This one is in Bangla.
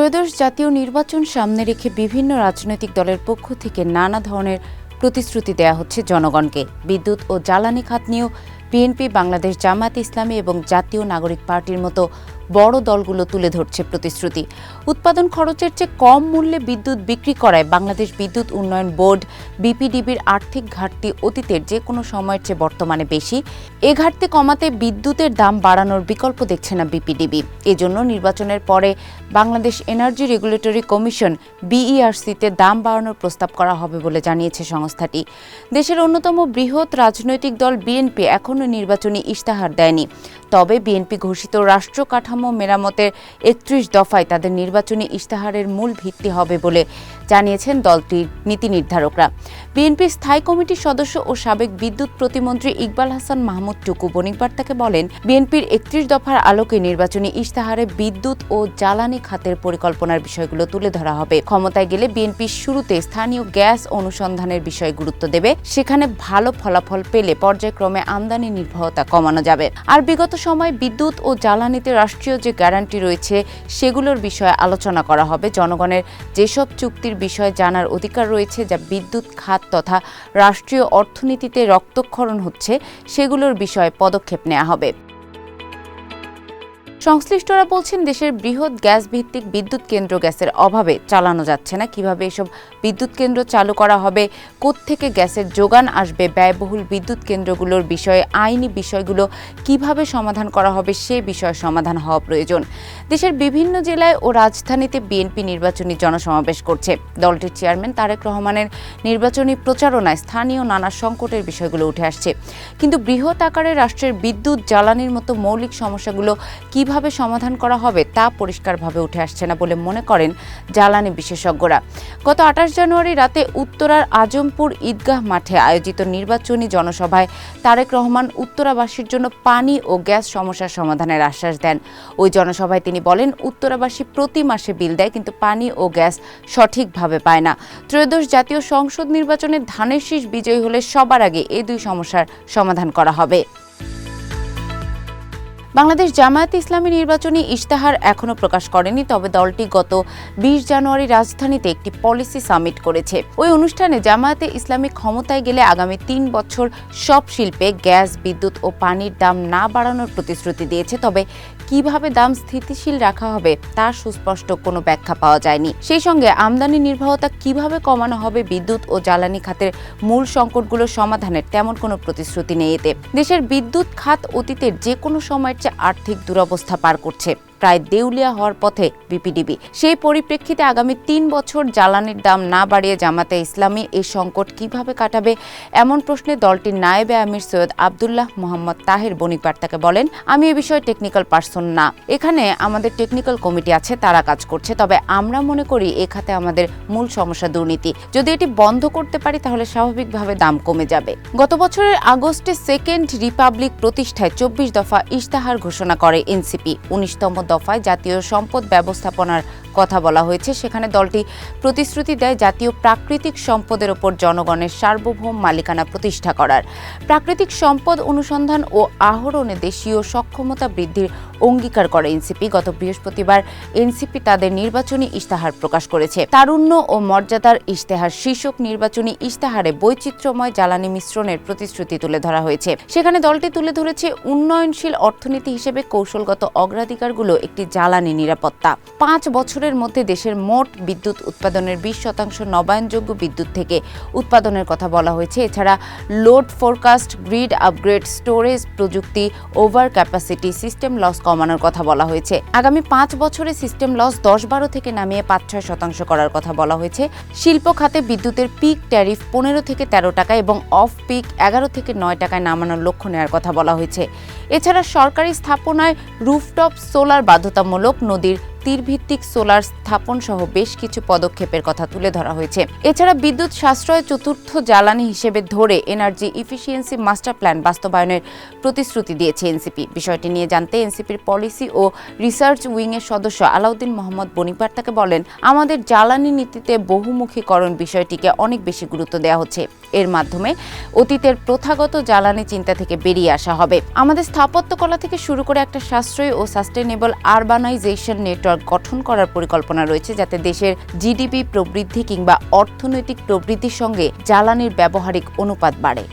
ত্রয়োদশ জাতীয় নির্বাচন সামনে রেখে বিভিন্ন রাজনৈতিক দলের পক্ষ থেকে নানা ধরনের প্রতিশ্রুতি দেয়া হচ্ছে জনগণকে। বিদ্যুৎ ও জ্বালানি খাত নিয়েও বিএনপি, বাংলাদেশ জামায়াত ইসলামী এবং জাতীয় নাগরিক পার্টির মতো বড় দলগুলো তুলে ধরছে প্রতিশ্রুতি। উৎপাদন খরচের চেয়ে কম মূল্যে বিদ্যুৎ বিক্রি করায় বাংলাদেশ বিদ্যুৎ উন্নয়ন বোর্ড, বিপিডিবির আর্থিক ঘাটতি অতীতের যে কোনো সময়ের চেয়ে বর্তমানে বেশি। এ ঘাটতি কমাতে বিদ্যুতের দাম বাড়ানোর বিকল্প দেখছে না বিপিডিবি। এজন্য নির্বাচনের পরে বাংলাদেশ এনার্জি রেগুলেটরি কমিশন, বিইআরসিতে দাম বাড়ানোর প্রস্তাব করা হবে বলে জানিয়েছে সংস্থাটি। দেশের অন্যতম বৃহৎ রাজনৈতিক দল বিএনপি এখনও নির্বাচনী ইশতেহার দেয়নি। তবে বিএনপি ঘোষিত রাষ্ট্র কাঠামো মেরামতের একত্রিশ দফায় তাদের নির্বাচনী ইশতেহারের মূল ভিত্তি হবে বলে জানিয়েছেন দলটির নীতি নির্ধারকরা। বিএনপির স্থায়ী কমিটির সদস্য ও সাবেক বিদ্যুৎ প্রতিমন্ত্রী ইকবাল হাসান মাহমুদ টুকু বণিকবার্তাকে বলেন, বিএনপির একত্রিশ দফার আলোকে নির্বাচনী ইশতেহারে বিদ্যুৎ ও জ্বালানি খাতের পরিকল্পনার বিষয়গুলো তুলে ধরা হবে। ক্ষমতায় গেলে বিএনপি শুরুতে স্থানীয় গ্যাস অনুসন্ধানের বিষয়ে গুরুত্ব দেবে। সেখানে ভালো ফলাফল পেলে পর্যায়ক্রমে আমদানি নির্ভরতা কমানো যাবে। আর বিগত সময় বিদ্যুৎ ও জ্বালানিতে রাষ্ট্রীয় যে গ্যারান্টি রয়েছে, সেগুলোর বিষয়ে আলোচনা করা হবে। জনগণের যেসব চুক্তির বিষয়ে জানার অধিকার রয়েছে, যা বিদ্যুৎ, খাত তথা রাষ্ট্রীয় অর্থনীতিতে রক্তক্ষরণ হচ্ছে, সেগুলোর বিষয়ে পদক্ষেপ নেওয়া হবে। সংশ্লিষ্টরা বলছেন দেশের বৃহৎ গ্যাস ভিত্তিক বিদ্যুৎ কেন্দ্র গ্যাসের অভাবে চালানো যাচ্ছে না। কীভাবে এসব বিদ্যুৎ কেন্দ্র চালু করা হবে? থেকে গ্যাসের যোগান আসবে? ব্যয়বহুল বিদ্যুৎ কেন্দ্রগুলোর বিষয়ে আইনি বিষয়গুলো কীভাবে সমাধান করা হবে? সে বিষয়ে সমাধান হওয়া প্রয়োজন। দেশের বিভিন্ন জেলায় ও রাজধানীতে বিএনপি নির্বাচনী জনসমাবেশ করছে। দলটির চেয়ারম্যান তারেক রহমানের নির্বাচনী প্রচারণায় স্থানীয় নানা সংকটের বিষয়গুলো উঠে আসছে। কিন্তু বৃহৎ আকারে রাষ্ট্রের বিদ্যুৎ, জ্বালানির মতো মৌলিক সমস্যাগুলো কীভাবে সমাধান করা হবে তা পরিষ্কারভাবে উঠে আসছে না বলে মনে করেন জ্বালানি বিশেষজ্ঞরা। গত আঠাশ জানুয়ারি রাতে উত্তরার আজমপুর ঈদগাহ মাঠে আয়োজিত নির্বাচনী জনসভায় তারেক রহমান উত্তরাবাসীর জন্য পানি ও গ্যাস সমস্যার সমাধানের আশ্বাস দেন। ওই জনসভায় তিনি বলেন, উত্তরাবাসী প্রতি মাসে বিল দেয় কিন্তু পানি ও গ্যাস সঠিকভাবে পায় না। ত্রয়োদশ জাতীয় সংসদ নির্বাচনে ধানের শীষ বিজয়ী হলে সবার আগে এই দুই সমস্যার সমাধান করা হবে। বাংলাদেশ জামায়াত ইসলামী নির্বাচনী ইশতেহার এখনও প্রকাশ করেনি, তবে দলটি গত বিশ জানুয়ারি রাজধানীতে একটি পলিসি সামিট করেছে। ওই অনুষ্ঠানে জামায়াতে ইসলামী ক্ষমতায় গেলে আগামী তিন বছর সব শিল্পে গ্যাস, বিদ্যুৎ ও পানির দাম না বাড়ানোর প্রতিশ্রুতি দিয়েছে, তবে কীভাবে দাম স্থিতিশীল রাখা হবে তার সুস্পষ্ট কোনো ব্যাখ্যা পাওয়া যায়নি। সেই সঙ্গে আমদানি নির্ভরতা কীভাবে কমানো হবে বিদ্যুৎ ও জ্বালানি খাতের মূল সংকটগুলো সমাধানের তেমন কোনো প্রতিশ্রুতি নেই এতে। দেশের বিদ্যুৎ খাত অতীতের যে কোনো সময়ের চেয়ে আর্থিক দুরবস্থা পার করছে। প্রায় দেউলিয়া হওয়ার পথে বিপিডিবি। সেই পরিপ্রেক্ষিতে আগামী তিন বছর জ্বালানির দাম না বাড়িয়ে জামাতে ইসলামী এই সংকট কীভাবে কাটাবে, এমন প্রশ্নে দলটির নায়েবে আমির সৈয়দ আবদুল্লাহ মোহাম্মদ তাহের বণিক বার্তাকে বলেন, আমি এ বিষয়ে টেকনিক্যাল পার্সন না। এখানে আমাদের টেকনিক্যাল কমিটি আছে, তারা কাজ করছে। তবে আমরা মনে করি এ খাতে আমাদের মূল সমস্যা দুর্নীতি। যদি এটি বন্ধ করতে পারি, তাহলে স্বাভাবিকভাবে দাম কমে যাবে। গত বছরের আগস্টে সেকেন্ড রিপাবলিক প্রতিষ্ঠায় চব্বিশ দফা ইশতেহার ঘোষণা করে এনসিপি। উনিশতম দফায় জাতীয় সম্পদ ব্যবস্থাপনার কথা বলা হয়েছে। সেখানে দলটি প্রতিশ্রুতি দেয় জাতীয় প্রাকৃতিক সম্পদের ওপর জনগণের সার্বভৌম মালিকানা প্রতিষ্ঠা করার। প্রাকৃতিক সম্পদ অনুসন্ধান ও আহরণে দেশীয় সক্ষমতা বৃদ্ধির অঙ্গীকার করে এনসিপি। গত বৃহস্পতিবার এনসিপি তাদের নির্বাচনী ইশতেহার প্রকাশ করেছে। তারুণ্য ও মর্যাদার ইশতেহার শীর্ষক নির্বাচনী ইশতেহারে বৈচিত্র্যময় জ্বালানি মিশ্রণের প্রতিশ্রুতি তুলে ধরা হয়েছে। সেখানে দলটি তুলে ধরেছে উন্নয়নশীল অর্থনীতি হিসেবে কৌশলগত অগ্রাধিকারগুলো একটি জ্বালানি নিরাপত্তা। পাঁচ বছরের মধ্যে দেশের মোট বিদ্যুৎ উৎপাদনের বিশ শতাংশ নবায়নযোগ্য বিদ্যুৎ থেকে উৎপাদনের কথা বলা হয়েছে। এছাড়া load forecast, grid upgrade, storage প্রযুক্তি, ওভার ক্যাপাসিটি, সিস্টেম লস কমানোর কথা বলা হয়েছে। আগামী পাঁচ বছরে সিস্টেম লস দশ বারো থেকে নামিয়ে পাঁচ ছয় শতাংশ করার কথা বলা হয়েছে। শিল্প খাতে বিদ্যুতের পিক ট্যারিফ পনেরো থেকে তেরো টাকা এবং অফ পিক এগারো থেকে নয় টাকায় নামানোর লক্ষ্য নেওয়ার কথা বলা হয়েছে। এছাড়া সরকারি স্থাপনায় রুফটপ, সোলার বাধ্যতামূলক নদীর তীরভিত্তিক সোলার স্থাপন সহ বেশ কিছু পদক্ষেপের কথা তুলে ধরা হয়েছে। এছাড়া বিদ্যুৎ সাশ্রয় চতুর্থ জ্বালানি হিসেবে ধরে এনার্জি ইফিসিয়েন্সি মাস্টার প্ল্যান বাস্তবায়নের প্রতিশ্রুতি দিয়েছে এনসিপি। বিষয়টি নিয়ে জানতে এনসিপির পলিসি ও রিসার্চ উইংয়ের সদস্য আলাউদ্দিন মোহাম্মদ বনিপার্তাকে বলেন, আমাদের জ্বালানি নীতিতে বহুমুখীকরণ বিষয়টিকে অনেক বেশি গুরুত্ব দেওয়া হচ্ছে। এর মাধ্যমে অতীতের প্রথাগত জ্বালানি চিন্তা থেকে বেরিয়ে আসা হবে। আমাদের স্থাপত্যকলা থেকে শুরু করে একটা সাশ্রয়ী ও সাস্টেনেবল আরবানাইজেশন নেটওয়ার্ক গঠন করার পরিকল্পনা রয়েছে, যাতে দেশের জিডিপি প্রবৃদ্ধি কিংবা অর্থনৈতিক প্রবৃদ্ধির সঙ্গে জ্বালানির ব্যবহারিক অনুপাত বাড়ে।